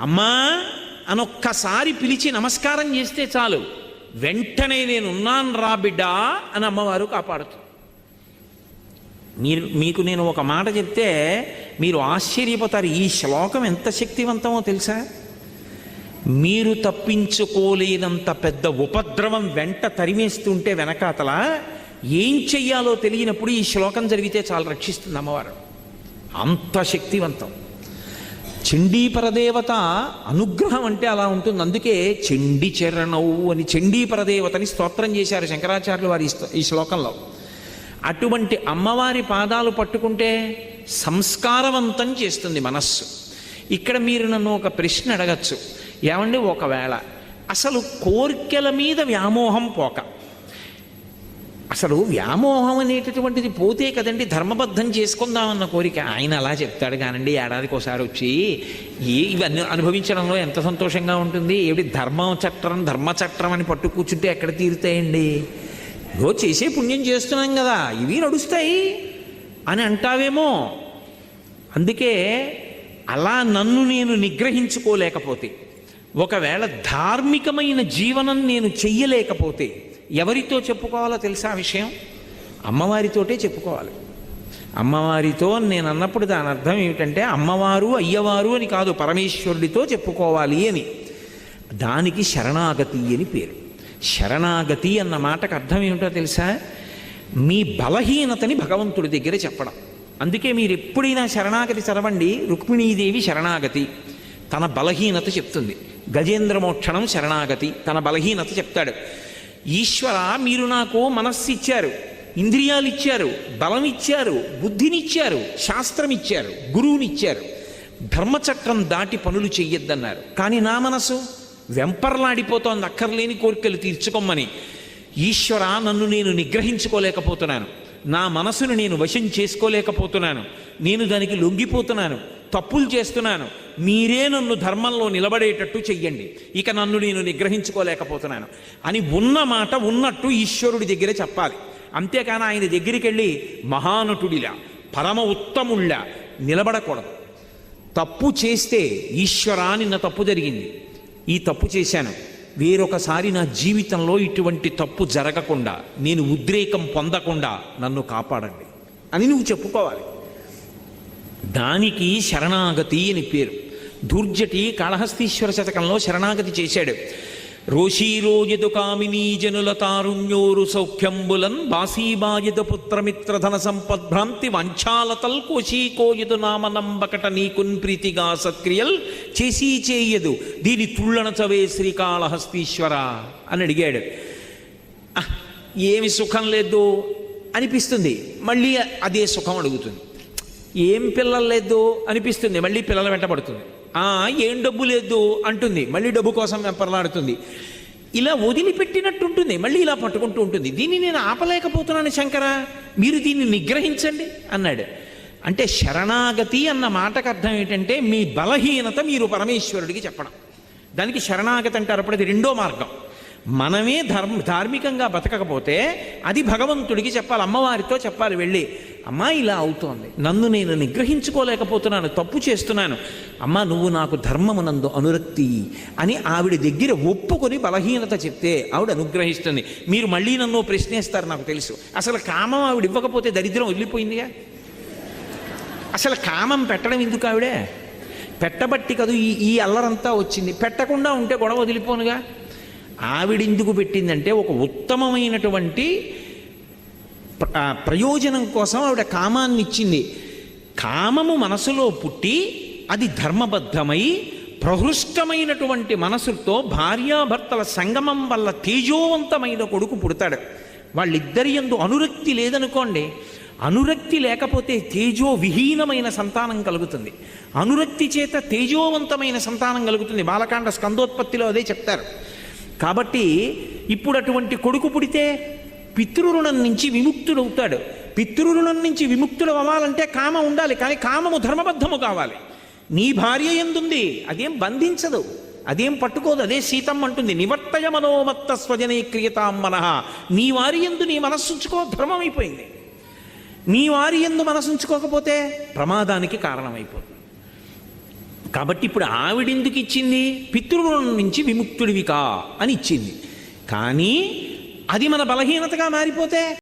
అమ్మా అనొక్కసారి పిలిచి నమస్కారం చేస్తే చాలు. వెంటనే నేను ఉన్నాను రా బిడ్డా అని అమ్మవారు కాపాడుతుంది. మీరు మీకు నేను ఒక మాట చెప్తే మీరు ఆశ్చర్యపోతారు. ఈ శ్లోకం ఎంత శక్తివంతమో తెలుసా? మీరు తప్పించుకోలేనంత పెద్ద ఉపద్రవం వెంట తరిమేస్తుంటే వెనకాతల ఏం చెయ్యాలో తెలియనప్పుడు ఈ శ్లోకం జరిగితే చాలా రక్షిస్తుంది అమ్మవారు. అంత శక్తివంతం. చండీపరదేవత అనుగ్రహం అంటే అలా ఉంటుంది. అందుకే చండి చరణవు అని చండీపరదేవతని స్తోత్రం చేశారు శంకరాచార్యులు వారి ఈ ఈ శ్లోకంలో. అటువంటి అమ్మవారి పాదాలు పట్టుకుంటే సంస్కారవంతం చేస్తుంది మనస్సు. ఇక్కడ మీరు నన్ను ఒక ప్రశ్న అడగచ్చు. ఏమండి ఒకవేళ అసలు కోర్కెల మీద వ్యామోహం పోక అసలు వ్యామోహం అనేటటువంటిది పోతే కదండి ధర్మబద్ధం చేసుకుందామన్న కోరిక. ఆయన అలా చెప్తాడు కానండి ఏడాదికి ఒకసారి వచ్చి ఏ ఇవన్నీ అనుభవించడంలో ఎంత సంతోషంగా ఉంటుంది? ఏమిటి ధర్మం చట్టం ధర్మ చట్టం అని పట్టు కూర్చుంటే ఎక్కడ తీరుతాయండి? ఇగో చేసే పుణ్యం చేస్తున్నాం కదా ఇవి నడుస్తాయి అని అంటావేమో. అందుకే అలా నన్ను నేను నిగ్రహించుకోలేకపోతే ఒకవేళ ధార్మికమైన జీవనం నేను చెయ్యలేకపోతే ఎవరితో చెప్పుకోవాలో తెలుసా విషయం? అమ్మవారితోటే చెప్పుకోవాలి. అమ్మవారితో నేను అన్నప్పుడు దాని అర్థం ఏమిటంటే అమ్మవారు అయ్యవారు అని కాదు పరమేశ్వరుడితో చెప్పుకోవాలి అని. దానికి శరణాగతి అని పేరు. శరణాగతి అన్న మాటకు అర్థం ఏమిటో తెలుసా? మీ బలహీనతని భగవంతుడి దగ్గర చెప్పడం. అందుకే మీరు ఎప్పుడైనా శరణాగతి చదవండి రుక్మిణీదేవి శరణాగతి. తన బలహీనత చెప్తుంది. గజేంద్ర మోక్షణం శరణాగతి. తన బలహీనత చెప్తాడు. ఈశ్వర మీరు నాకు మనస్సు ఇచ్చారు ఇంద్రియాలు ఇచ్చారు బలం ఇచ్చారు బుద్ధినిచ్చారు శాస్త్రం ఇచ్చారు గురువునిచ్చారు. ధర్మచక్రం దాటి పనులు చెయ్యొద్దన్నారు. కానీ నా మనసు వెంపర్లాడిపోతోంది అక్కర్లేని కోరికలు తీర్చుకోమని. ఈశ్వర నన్ను నేను నిగ్రహించుకోలేకపోతున్నాను. నా మనసును నేను వశం చేసుకోలేకపోతున్నాను. నేను దానికి లొంగిపోతున్నాను. తప్పులు చేస్తున్నాను. మీరే నన్ను ధర్మంలో నిలబడేటట్టు చెయ్యండి. ఇక నన్ను నేను నిగ్రహించుకోలేకపోతున్నాను. అని ఉన్న మాట ఉన్నట్టు ఈశ్వరుడి దగ్గర చెప్పాలి. అంతేకాని ఆయన దగ్గరికి వెళ్ళి మహానటుడిలా పరమ ఉత్తముళ్ళ నిలబడకూడదు. తప్పు చేస్తే ఈశ్వరా నిన్న తప్పు జరిగింది. ఈ తప్పు చేశాను. వేరొకసారి నా జీవితంలో ఇటువంటి తప్పు జరగకుండా నేను ఉద్రేకం పొందకుండా నన్ను కాపాడండి. అని నువ్వు చెప్పుకోవాలి. దానికి శరణాగతి అని పేరు. దుర్జటి కాళహస్తీశ్వర శతకంలో శరణాగతి చేశాడు. రోషీరోయదు కామినీ జనుల తారుణ్యోరు సౌఖ్యంబులన్ బాసీబాయదు పుత్రమిత్రధన సంపద్భ్రాంతి వంచాలతల్ కోశీకోయదు నామనంబకట నీకున్ ప్రీతిగా సత్క్రియల్ చేసి చేయదు దీని తుళ్ళన చవే శ్రీకాళహస్తీశ్వర అని అడిగాడు. "ఆహ్, ఏమి సుఖం లేదు అనిపిస్తుంది. మళ్ళీ అదే సుఖం అడుగుతుంది. ఏం పిల్లలు లేదు అనిపిస్తుంది. మళ్ళీ పిల్లల వెంటబడుతుంది ఏం డబ్బు లేదు అంటుంది. మళ్ళీ డబ్బు కోసం వెంపర్లాడుతుంది. ఇలా వదిలిపెట్టినట్టుంటుంది మళ్ళీ ఇలా పట్టుకుంటూ ఉంటుంది. దీన్ని నేను ఆపలేకపోతున్నాను శంకర. మీరు దీన్ని నిగ్రహించండి అన్నాడు. అంటే శరణాగతి అన్న మాటకు అర్థం ఏంటంటే మీ బలహీనత మీరు పరమేశ్వరుడికి చెప్పడం. దానికి శరణాగతి అంటారు. అప్పుడు అది రెండో మార్గం. మనమే ధర్మ ధార్మికంగా బతకకపోతే అది భగవంతుడికి చెప్పాలి. అమ్మవారితో చెప్పాలి వెళ్ళి. అమ్మా ఇలా అవుతోంది. నన్ను నేను నిగ్రహించుకోలేకపోతున్నాను తప్పు చేస్తున్నాను. అమ్మా నువ్వు నాకు ధర్మమునందు అనురక్తి అని ఆవిడ దగ్గర ఒప్పుకొని బలహీనత చెప్తే ఆవిడ అనుగ్రహిస్తుంది. మీరు మళ్ళీ నన్ను ప్రశ్నేస్తారు నాకు తెలుసు. అసలు కామం ఆవిడ ఇవ్వకపోతే దరిద్రం వదిలిపోయిందిగా? అసలు కామం పెట్టడం ఎందుకు ఆవిడే? పెట్టబట్టి కదూ ఈ ఈ అల్లరంతా వచ్చింది. పెట్టకుండా ఉంటే గొడవ వదిలిపోనుగా? ఆవిడెందుకు పెట్టిందంటే ఒక ఉత్తమమైనటువంటి ప్రయోజనం కోసం ఆవిడ కామాన్ని ఇచ్చింది. కామము మనసులో పుట్టి అది ధర్మబద్ధమై ప్రహృష్టమైనటువంటి మనసుతో భార్యాభర్తల సంగమం వల్ల తేజోవంతమైన కొడుకు పుడతాడు. వాళ్ళిద్దరి ఎందు అనురక్తి లేదనుకోండి అనురక్తి లేకపోతే తేజో విహీనమైన సంతానం కలుగుతుంది. అనురక్తి చేత తేజోవంతమైన సంతానం కలుగుతుంది. బాలకాండ స్కందోత్పత్తిలో అదే చెప్తారు. కాబట్టి ఇప్పుడు అటువంటి కొడుకు పుడితే పితృరుణం నుంచి విముక్తుడవుతాడు. పితృరుణం నుంచి విముక్తుడు అవ్వాలంటే కామ ఉండాలి కానీ కామము ధర్మబద్ధము కావాలి. నీ భార్య ఎందుంది? అదేం బంధించదు. అదేం పట్టుకోదు. అదే సీతం అంటుంది నివర్తయ మనోమత్త స్వజనే క్రియతాం మనః. నీ వారి ఎందు నీ మనస్సుంచుకో ధర్మం అయిపోయింది నీ వారి ఎందు మనసుంచుకోకపోతే ప్రమాదానికి కారణమైపోతుంది. కాబట్టి ఇప్పుడు ఆవిడెందుకు ఇచ్చింది పితృణం నుంచి విముక్తుడివి కా అని ఇచ్చింది కానీ అది మన బలహీనతగా మారిపోతే